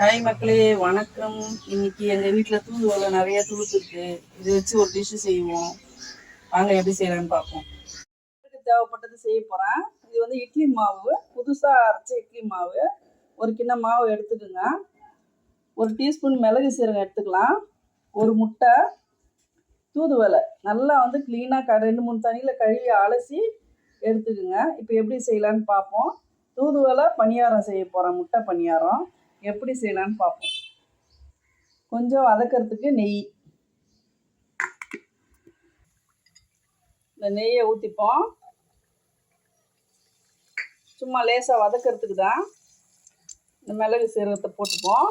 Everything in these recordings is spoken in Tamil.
ஹாய் மக்களே வணக்கம். இன்னைக்கு எங்கள் வீட்டில் தூதுவளை நிறைய துளுத்துருக்கு இதை வச்சு ஒரு டிஷ்ஷு செய்வோம். வாங்க எப்படி செய்யலான்னு பார்ப்போம். தேவைப்பட்டது செய்ய போகிறேன் இது வந்து இட்லி மாவு. புதுசாக அரைச்ச இட்லி மாவு. ஒரு கிண்ண மாவு எடுத்துக்கோங்க. ஒரு டீஸ்பூன் மிளகு சீரகம் எடுத்துக்கலாம். ஒரு முட்டை. தூதுவலை நல்லா வந்து க்ளீனாக க ரெண்டு மூணு தண்ணியில் கழுவி அலசி எடுத்துக்கோங்க. இப்போ எப்படி செய்யலான்னு பார்ப்போம். தூதுவலை பணியாரம் செய்ய போகிறேன் முட்டை பணியாரம். எப்படி செய்யலான்னு பார்ப்போம். கொஞ்சம் வதக்கிறதுக்கு நெய். இந்த நெய்யை ஊற்றிப்போம் சும்மா லேசாக வதக்கிறதுக்கு தான் இந்த மிளகு சீரகத்தை போட்டுப்போம்.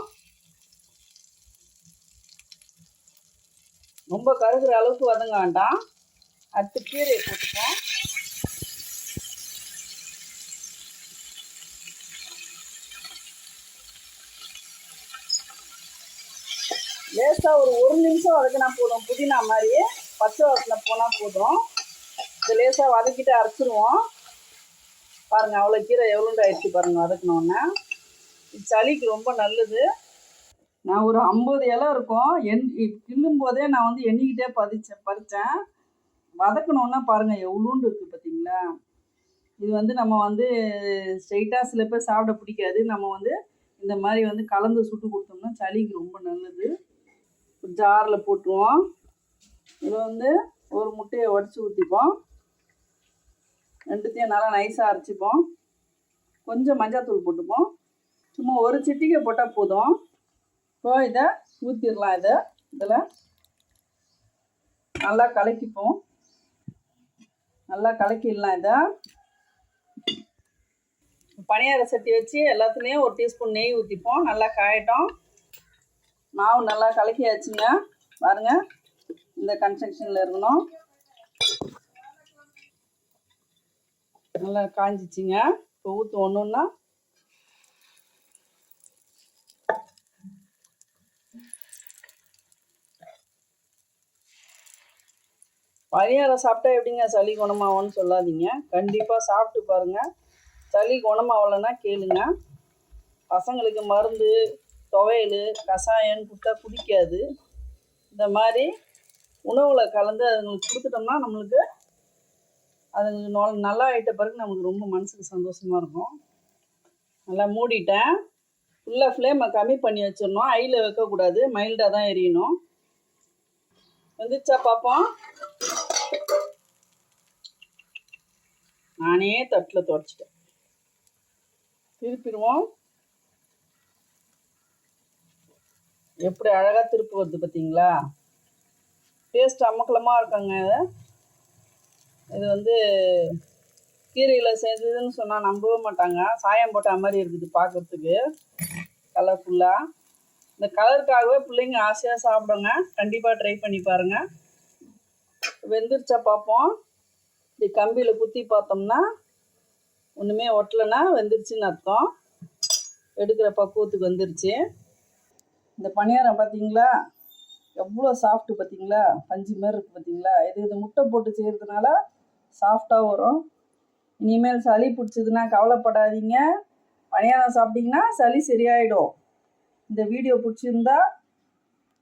ரொம்ப கருகிற அளவுக்கு வதங்க வேண்டாம். அடுத்து கீரையை போட்டுப்போம். லேசாக ஒரு ஒரு நிமிஷம் வதக்கினா போதும். புதினா மாதிரி பச்சை வாசனை போனால் போதும். இது லேசாக வதக்கிட்டு அரைச்சிருவோம். பாருங்கள் அவ்வளோ கீரை எவ்வளோண்டு ஆயிடுச்சு பாருங்கள் வதக்கினோன்னே இது சளிக்கு ரொம்ப நல்லது. நான் ஒரு ஐம்பது இலை இருக்கும். எண் கிள்ளும் போதே நான் வந்து எண்ணிக்கிட்டே பதிச்சேன் பறித்தேன் வதக்கணுன்னா பாருங்கள் எவ்வளோண்டு இருக்குது பார்த்தீங்களா இது வந்து நம்ம வந்து ஸ்ட்ரைட்டாக சில பேர் சாப்பிட பிடிக்காது. நம்ம வந்து இந்த மாதிரி வந்து கலந்து சுட்டு கொடுத்தோம்னா சளிக்கு ரொம்ப நல்லது. ஜாரில் போட்டுருவோம். இதில் வந்து ஒரு முட்டையை உடச்சி ஊற்றிப்போம் ரெண்டுத்தையும் நல்லா நைஸாக அரைச்சிப்போம். கொஞ்சம் மஞ்சள்தூள் போட்டுப்போம். சும்மா ஒரு சிட்டிக்கை போட்டால் போதும். இப்போ இதை ஊற்றிடலாம் இதை. இதில் நல்லா கலக்கிப்போம். நல்லா கலக்கிடலாம் இதை. பனியார சட்டி வச்சு எல்லாத்துலேயும் ஒரு டீஸ்பூன் நெய் ஊற்றிப்போம் நல்லா காயட்டும். மாவு நல்லா கலக்கியாச்சுங்க. பாருங்க இந்த கன்ஸ்ட்ரக்ஷனில் இருக்கணும். நல்லா காஞ்சிச்சிங்க. இப்போ ஊற்று ஒன்று ஒன்றா பணியாரம் சாப்பிட்டா எப்படிங்க சளி குணமாகும்னு சொல்லாதீங்க. கண்டிப்பாக சாப்பிட்டு பாருங்கள் சளி குணமாகலைன்னா கேளுங்க. பசங்களுக்கு மருந்து துவையல் கஷாயம் கொடுத்தா குடிக்காது. இந்த மாதிரி உணவில் கலந்து அதுங்களுக்கு கொடுத்துட்டோம்னா நம்மளுக்கு அதுங்களுக்கு நோ நல்லா ஆகிட்ட பிறகு நமக்கு ரொம்ப மனசுக்கு சந்தோஷமாக இருக்கும். நல்லா மூடிட்டேன். ஃபுல்லாக ஃப்ளேமை கம்மி பண்ணி வச்சிடணும். ஐயில் வைக்கக்கூடாது. மைல்டாக தான் எரியணும். வந்துச்சா பார்ப்போம் நானே தட்டில் துடைச்சிட்டேன். திருப்பிடுவோம். எப்படி அழகாக திருப்பு வருது பார்த்தீங்களா டேஸ்ட் அமக்கலமாக இருக்காங்க இது. வந்து கீரையில் செஞ்சதுன்னு சொன்னால் நம்பவே மாட்டாங்க. சாயம் போட்ட மாதிரி இருக்குது பார்க்குறதுக்கு கலர்ஃபுல்லாக இந்த கலருக்காகவே பிள்ளைங்க ஆசையாக சாப்பிடுங்க. கண்டிப்பாக ட்ரை பண்ணி பாருங்கள் வெந்துருச்சா பார்ப்போம் இப்படி கம்பியில் குத்தி பார்த்தோம்னா ஒன்றுமே ஒட்டலைன்னா வெந்துருச்சுன்னு அர்த்தம். எடுக்கிற பக்குவத்துக்கு வந்துருச்சு. இந்த பணியாரம் பார்த்தீங்களா எவ்வளோ சாஃப்ட்டு பார்த்தீங்களா பஞ்சு மாதிரி இருக்குது பார்த்தீங்களா இது இது முட்டை போட்டு செய்கிறதுனால சாஃப்டாக வரும். இனிமேல் சளி பிடிச்சதுன்னா கவலைப்படாதீங்க. பணியாரம் சாப்பிட்டிங்கன்னா சளி சரியாயிடும். இந்த வீடியோ பிடிச்சிருந்தா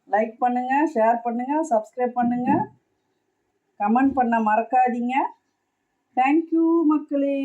லைக் பண்ணுங்கள் ஷேர் பண்ணுங்கள் சப்ஸ்கிரைப் பண்ணுங்கள் கமெண்ட் பண்ண மறக்காதீங்க. தேங்க்யூ மக்களே.